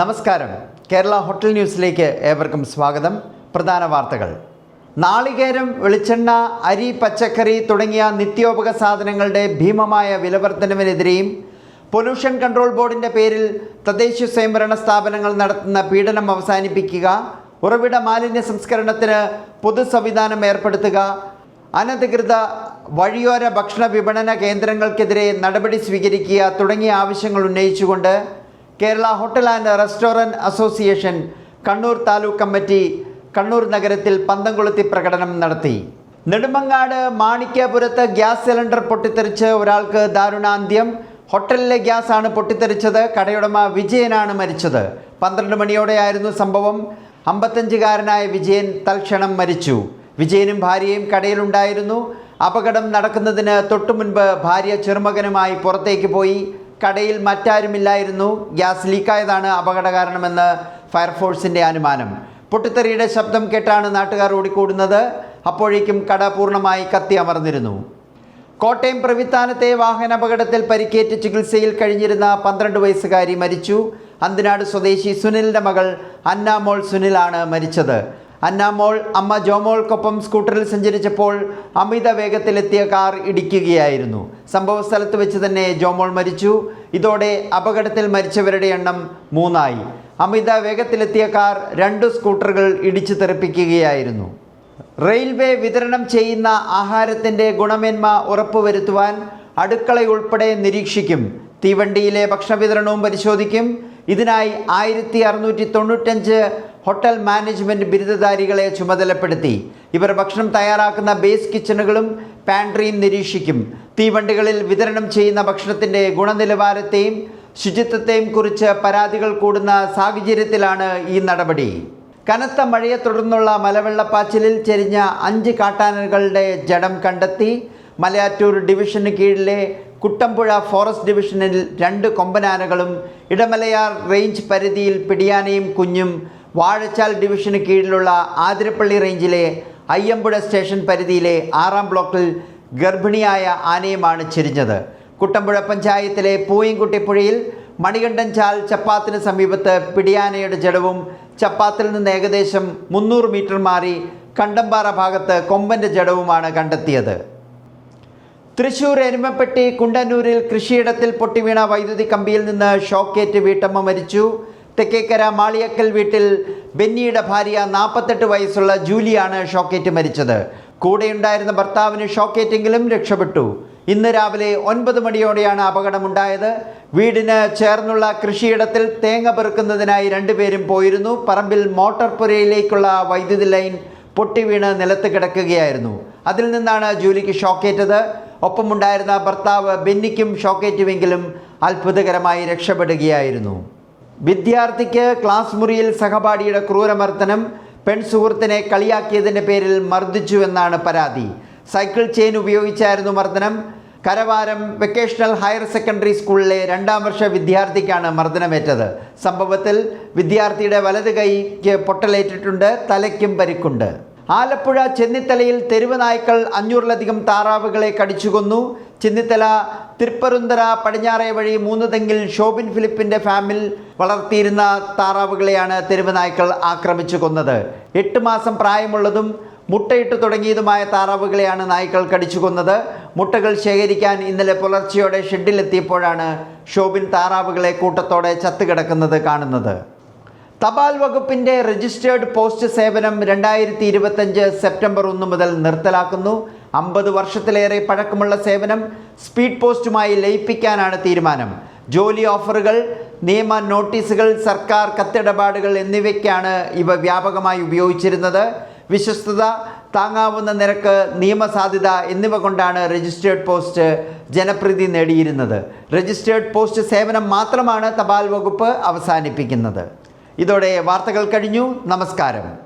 നമസ്കാരം. കേരള ഹോട്ടൽ ന്യൂസിലേക്ക് ഏവർക്കും സ്വാഗതം. പ്രധാന വാർത്തകൾ. നാളികേരം വെളിച്ചെണ്ണ അരി പച്ചക്കറി തുടങ്ങിയ നിത്യോപക സാധനങ്ങളുടെ ഭീമമായ വിലവർദ്ധനവിനെതിരെയും പൊല്യൂഷൻ കൺട്രോൾ ബോർഡിന്റെ പേരിൽ തദ്ദേശ സ്വയംഭരണ സ്ഥാപനങ്ങൾ നടത്തുന്ന പീഡനം അവസാനിപ്പിക്കുക ഉറവിട മാലിന്യ സംസ്കരണത്തിന് പൊതു സംവിധാനം ഏർപ്പെടുത്തുക അനധികൃത വഴിയോര ഭക്ഷണ വിപണന കേന്ദ്രങ്ങൾക്കെതിരെ നടപടി സ്വീകരിക്കുക തുടങ്ങിയ ആവശ്യങ്ങൾ ഉന്നയിച്ചുകൊണ്ട് Kerala hotel and restaurant association Kannur taluk committee Kannur നഗരത്തിൽ പന്തംകുളത്തി പ്രകടനം നടത്തി. നെടുമങ്ങാട് മാണിക്യപുരത്ത് ഗ്യാസ് സിലിണ്ടർ പൊട്ടിത്തെറിച്ച് ഒരാൾക്ക് ദാരുണാന്ത്യം. ഹോട്ടലിലെ ഗ്യാസ് ആണ് പൊട്ടിത്തെറിച്ചത്. കടയുടമ വിജയനാണ് മരിച്ചത്. പന്ത്രണ്ട് മണിയോടെയായിരുന്നു സംഭവം. അമ്പത്തഞ്ചുകാരനായ വിജയൻ തൽക്ഷണം മരിച്ചു. വിജയനും ഭാര്യയും കടയിലുണ്ടായിരുന്നു. അപകടം നടക്കുന്നതിന് തൊട്ടുമുൻപ് ഭാര്യ ചെറുമകനുമായി പുറത്തേക്ക് പോയി. കടയിൽ മറ്റാരുമില്ലായിരുന്നു. ഗ്യാസ് ലീക്കായതാണ് അപകട കാരണമെന്ന് ഫയർഫോഴ്സിന്റെ അനുമാനം. പൊട്ടിത്തെറിയുടെ ശബ്ദം കേട്ടാണ് നാട്ടുകാർ ഓടിക്കൂടുന്നത്. അപ്പോഴേക്കും കട പൂർണമായി കത്തി അമർന്നിരുന്നു. കോട്ടയം പ്രവിത്താനത്തെ വാഹനാപകടത്തിൽ പരിക്കേറ്റ് ചികിത്സയിൽ കഴിഞ്ഞിരുന്ന പന്ത്രണ്ട് വയസ്സുകാരി മരിച്ചു. അന്തിനാട് സ്വദേശി സുനിലിന്റെ മകൾ അന്നാമോൾ സുനിലാണ് മരിച്ചത്. അന്നാമോൾ അമ്മ ജോമോൾക്കൊപ്പം സ്കൂട്ടറിൽ സഞ്ചരിച്ചപ്പോൾ അമിത വേഗത്തിലെത്തിയ കാർ ഇടിക്കുകയായിരുന്നു. സംഭവസ്ഥലത്ത് വെച്ച് തന്നെ ജോമോൾ മരിച്ചു. ഇതോടെ അപകടത്തിൽ മരിച്ചവരുടെ എണ്ണം മൂന്നായി. അമിത വേഗത്തിലെത്തിയ കാർ രണ്ട് സ്കൂട്ടറുകൾ ഇടിച്ചു തെറിപ്പിക്കുകയായിരുന്നു. റെയിൽവേ വിതരണം ചെയ്യുന്ന ആഹാരത്തിന്റെ ഗുണമേന്മ ഉറപ്പുവരുത്തുവാൻ അടുക്കളയുൾപ്പെടെ നിരീക്ഷിക്കും. തീവണ്ടിയിലെ ഭക്ഷണ വിതരണവും പരിശോധിക്കും. ഇതിനായി ആയിരത്തി അറുന്നൂറ്റി തൊണ്ണൂറ്റഞ്ച് ഹോട്ടൽ മാനേജ്മെന്റ് ബിരുദധാരികളെ ചുമതലപ്പെടുത്തി. ഇവർ ഭക്ഷണം തയ്യാറാക്കുന്ന ബേസ് കിച്ചണുകളും പാൻട്രിയും നിരീക്ഷിക്കും. തീവണ്ടികളിൽ വിതരണം ചെയ്യുന്ന ഭക്ഷണത്തിന്റെ ഗുണനിലവാരത്തെയും ശുചിത്വത്തെയും കുറിച്ച് പരാതികൾ കൂടുന്ന സാഹചര്യത്തിലാണ് ഈ നടപടി. കനത്ത മഴയെ തുടർന്നുള്ള മലവെള്ളപ്പാച്ചിലിൽ ചെരിഞ്ഞ അഞ്ച് കാട്ടാനകളുടെ ജഡം കണ്ടെത്തി. മലയാറ്റൂർ ഡിവിഷന് കീഴിലെ കുട്ടമ്പുഴ ഫോറസ്റ്റ് ഡിവിഷനിൽ രണ്ട് കൊമ്പനാനകളും ഇടമലയാർ റേഞ്ച് പരിധിയിൽ പിടിയാനയും കുഞ്ഞും വാഴച്ചാൽ ഡിവിഷന് കീഴിലുള്ള ആതിരപ്പള്ളി റേഞ്ചിലെ അയ്യമ്പുഴ സ്റ്റേഷൻ പരിധിയിലെ ആറാം ബ്ലോക്കിൽ ഗർഭിണിയായ ആനയുമാണ് ചിരിഞ്ഞത്. കുട്ടമ്പുഴ പഞ്ചായത്തിലെ പൂയംകുട്ടിപ്പുഴയിൽ മണികണ്ഠൻ ചാൽ ചപ്പാത്തിന് സമീപത്ത് പിടിയാനയുടെ ജഡവും ചപ്പാത്തിൽ നിന്ന് ഏകദേശം മുന്നൂറ് മീറ്റർ മാറി കണ്ടമ്പാറ ഭാഗത്ത് കൊമ്പന്റെ ജഡവുമാണ് കണ്ടെത്തിയത്. തൃശൂർ എരുമപ്പെട്ടി കുണ്ടന്നൂരിൽ കൃഷിയിടത്തിൽ പൊട്ടിവീണ വൈദ്യുതി കമ്പിയിൽ നിന്ന് ഷോക്കേറ്റ് വീട്ടമ്മ മരിച്ചു. തെക്കേക്കര മാളിയക്കൽ വീട്ടിൽ ബെന്നിയുടെ ഭാര്യ നാൽപ്പത്തെട്ട് വയസ്സുള്ള ജൂലിയാണ് ഷോക്കേറ്റ് മരിച്ചത്. കൂടെയുണ്ടായിരുന്ന ഭർത്താവിന് ഷോക്കേറ്റെങ്കിലും രക്ഷപ്പെട്ടു. ഇന്ന് രാവിലെ ഒൻപത് മണിയോടെയാണ് അപകടമുണ്ടായത്. വീടിന് ചേർന്നുള്ള കൃഷിയിടത്തിൽ തേങ്ങ പെറുക്കുന്നതിനായി രണ്ടുപേരും പോയിരുന്നു. പറമ്പിൽ മോട്ടോർ പുരയിലേക്കുള്ള വൈദ്യുതി ലൈൻ പൊട്ടിവീണ് നിലത്ത് കിടക്കുകയായിരുന്നു. അതിൽ നിന്നാണ് ജൂലിക്ക് ഷോക്കേറ്റത്. ഒപ്പമുണ്ടായിരുന്ന ഭർത്താവ് ബെന്നിക്കും ഷോക്കേറ്റുമെങ്കിലും അത്ഭുതകരമായി രക്ഷപ്പെടുകയായിരുന്നു. വിദ്യാർത്ഥിക്ക് ക്ലാസ് മുറിയിൽ സഹപാഠിയുടെ ക്രൂരമർദ്ദനം പെൺ സുഹൃത്തിനെ കളിയാക്കിയതിന്റെ പേരിൽ മർദ്ദിച്ചു എന്നാണ് പരാതി. സൈക്കിൾ ചെയിൻ ഉപയോഗിച്ചായിരുന്നു മർദ്ദനം. കരവാരം വെക്കേഷണൽ ഹയർ സെക്കൻഡറി സ്കൂളിലെ രണ്ടാം വർഷ വിദ്യാർത്ഥിക്കാണ് മർദ്ദനമേറ്റത്. സംഭവത്തിൽ വിദ്യാർത്ഥിയുടെ വലത് കൈക്ക് പൊട്ടലേറ്റിട്ടുണ്ട് തലയ്ക്കും പരിക്കുണ്ട്. ആലപ്പുഴ ചെന്നിത്തലയിൽ തെരുവ് നായ്ക്കൾ അഞ്ഞൂറിലധികം താറാവുകളെ കടിച്ചുകൊന്നു. ചെന്നിത്തല തിരുപ്പരുന്തര പടിഞ്ഞാറേ വഴി മൂന്ന് തെങ്ങിൽ ഷോബിൻ ഫിലിപ്പിന്റെ ഫാമിൽ വളർത്തിയിരുന്ന താറാവുകളെയാണ് തെരുവ് നായ്ക്കൾ ആക്രമിച്ചു കൊന്നത്. എട്ട് മാസം പ്രായമുള്ളതും മുട്ടയിട്ട് തുടങ്ങിയതുമായ താറാവുകളെയാണ് നായ്ക്കൾ കടിച്ചു കൊന്നത്. മുട്ടകൾ ശേഖരിക്കാൻ ഇന്നലെ പുലർച്ചെയോടെ ഷെഡിലെത്തിയപ്പോഴാണ് ഷോബിൻ താറാവുകളെ കൂട്ടത്തോടെ ചത്തുകിടക്കുന്നത് കാണുന്നത്. തപാൽ വകുപ്പിന്റെ രജിസ്റ്റേർഡ് പോസ്റ്റ് സേവനം രണ്ടായിരത്തി ഇരുപത്തഞ്ച് സെപ്റ്റംബർ ഒന്ന് മുതൽ നിർത്തലാക്കുന്നു. അമ്പത് വർഷത്തിലേറെ പഴക്കമുള്ള സേവനം സ്പീഡ് പോസ്റ്റുമായി ലയിപ്പിക്കാനാണ് തീരുമാനം. ജോലി ഓഫറുകൾ നിയമ നോട്ടീസുകൾ സർക്കാർ കത്തിടപാടുകൾ എന്നിവയ്ക്കാണ് ഇവ വ്യാപകമായി ഉപയോഗിച്ചിരുന്നത്. വിശ്വസ്തത താങ്ങാവുന്ന നിരക്ക് നിയമസാധ്യത എന്നിവ കൊണ്ടാണ് രജിസ്റ്റേർഡ് പോസ്റ്റ് ജനപ്രീതി നേടിയിരുന്നത്. രജിസ്റ്റേർഡ് പോസ്റ്റ് സേവനം മാത്രമാണ് തപാൽ വകുപ്പ് അവസാനിപ്പിക്കുന്നത്. ഇതോടെ വാർത്തകൾ കഴിഞ്ഞു. നമസ്കാരം.